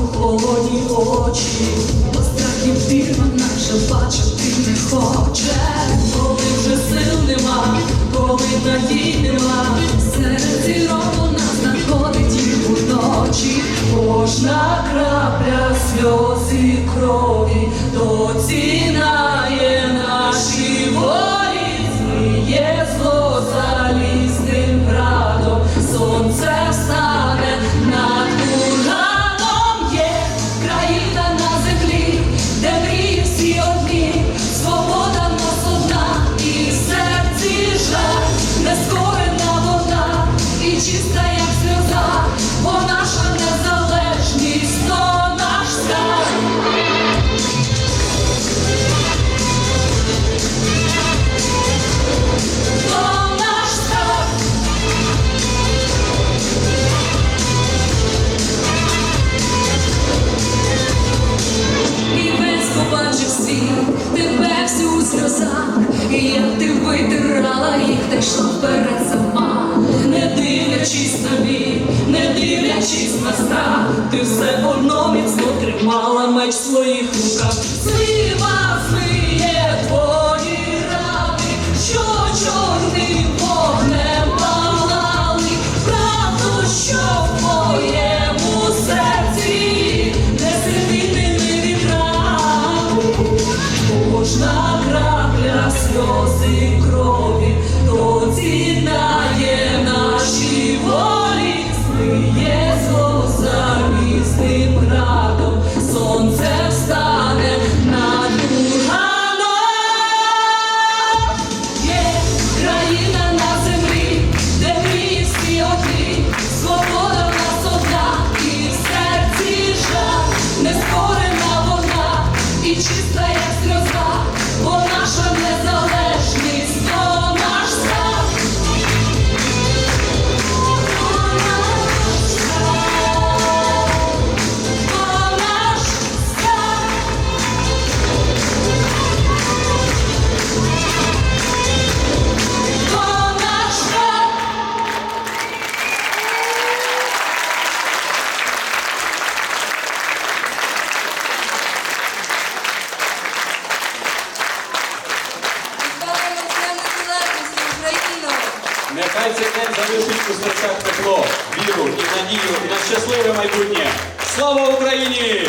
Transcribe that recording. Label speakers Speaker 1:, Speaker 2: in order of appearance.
Speaker 1: холодні очі, бо страхів фірма наша бачити не хоче, коли вже сил нема, коли надій нема, серед зірок нас знаходить їх уночі, кожна крапля сльози крові, до ціна все одно міцно тримала меч в своїх руках. Слива змиє твої рани, що чорним вогнем палали, правду, що в моєму серці не сидітиме вітрам. Кожна крапля сльози
Speaker 2: Нехай цей день залишить у серцях тепло, віру і надію на щасливе майбутнє. Слава Україні!